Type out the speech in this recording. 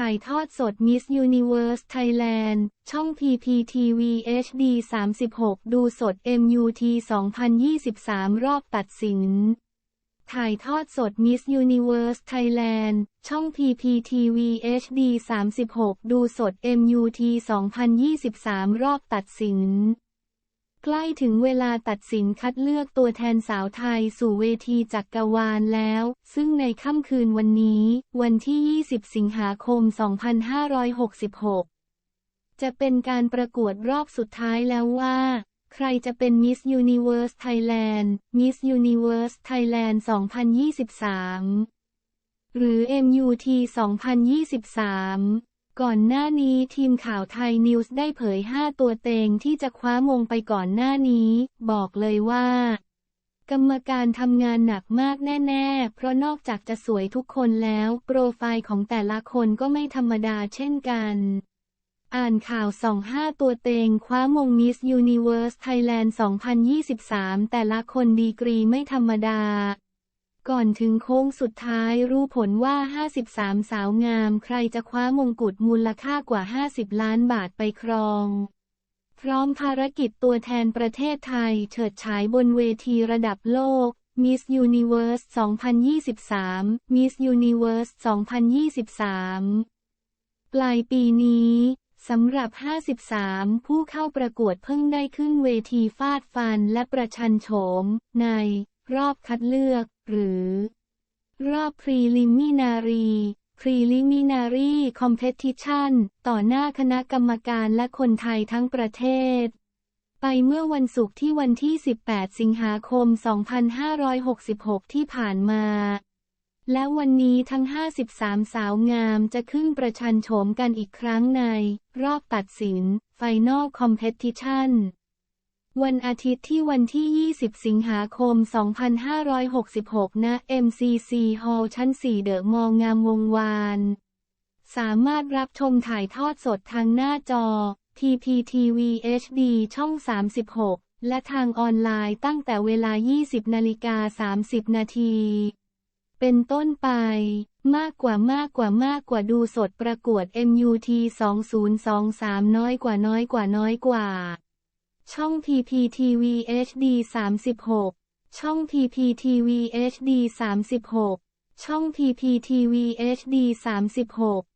ถ่ายทอดสด Miss Universe Thailand ช่อง PPTV HD 36 ดูสด MUT 2023 รอบตัดสิน ถ่ายทอดสด Miss Universe Thailand ช่อง PPTV HD 36 ดูสด MUT 2023 รอบตัดสิน ใกล้ถึงเวลาตัดสินคัดเลือกตัวแทนสาวไทยสู่เวทีจักกรวาลแล้ว ซึ่งในค่ำคืนวันนี้ วันที่ 20 สิงหาคม 2566 จะเป็นการประกวดรอบสุดท้ายแล้วว่า ใครจะเป็น Miss Universe Thailand Miss Universe Thailand 2023 หรือ MUT 2023 ก่อนหน้านี้ทีมข่าวไทยนิวส์ได้เผย 5 ตัวเต็งที่จะคว้ามงไปก่อนหน้านี้ บอกเลยว่า กรรมการทำงานหนักมากแน่ ๆ เพราะนอกจากจะสวยทุกคนแล้ว โปรไฟล์ของแต่ละคนก็ไม่ธรรมดาเช่นกัน อ่านข่าวส่องห้าตัวเต็งคว้ามง Miss Universe Thailand 2023 แต่ละคนดีกรีไม่ธรรมดา ก่อนถึงโค้งสุดท้ายรู้ผลว่า 53 สาวงาม ใครจะคว้ามงกุฎมูลค่ากว่า 50 ล้านบาทไปครอง พร้อมภารกิจตัวแทนประเทศไทย เฉิดฉายบนเวทีระดับโลก Miss Universe 2023 Miss Universe 2023 ปลายปีนี้สำหรับ 53 ผู้เข้าประกวดเพิ่งได้ขึ้นเวทีฟาดฟันและประชันโฉมใน รอบคัดเลือก หรือ รอบ Preliminary Preliminary Competition ต่อหน้าคณะกรรมการและคนไทยทั้งประเทศ ไปเมื่อวันศุกร์ที่วันที่ 18 สิงหาคม 2566 ที่ผ่านมาและวันนี้ทั้ง 53 สาวงามจะขึ้นประชันโฉมกันอีกครั้งใน รอบตัดสิน Final Competition วันอาทิตย์ที่วันที่ 20 สิงหาคม 2566 ณ MCC Hall ชั้น 4 เดอะมองงามวงวาน สามารถรับชมถ่ายทอดสดทางหน้าจอ PPTV HD ช่อง 36 และทางออนไลน์ตั้งแต่เวลา 20 นาฬิกา 30 นาที เป็นต้นไป มากกว่ามากกว่ามากกว่าดูสดประกวด MUT 2023 น้อยกว่าน้อยกว่าน้อยกว่า ช่อง PPTV HD 36 ช่อง PPTV HD 36 ช่อง PPTV HD 36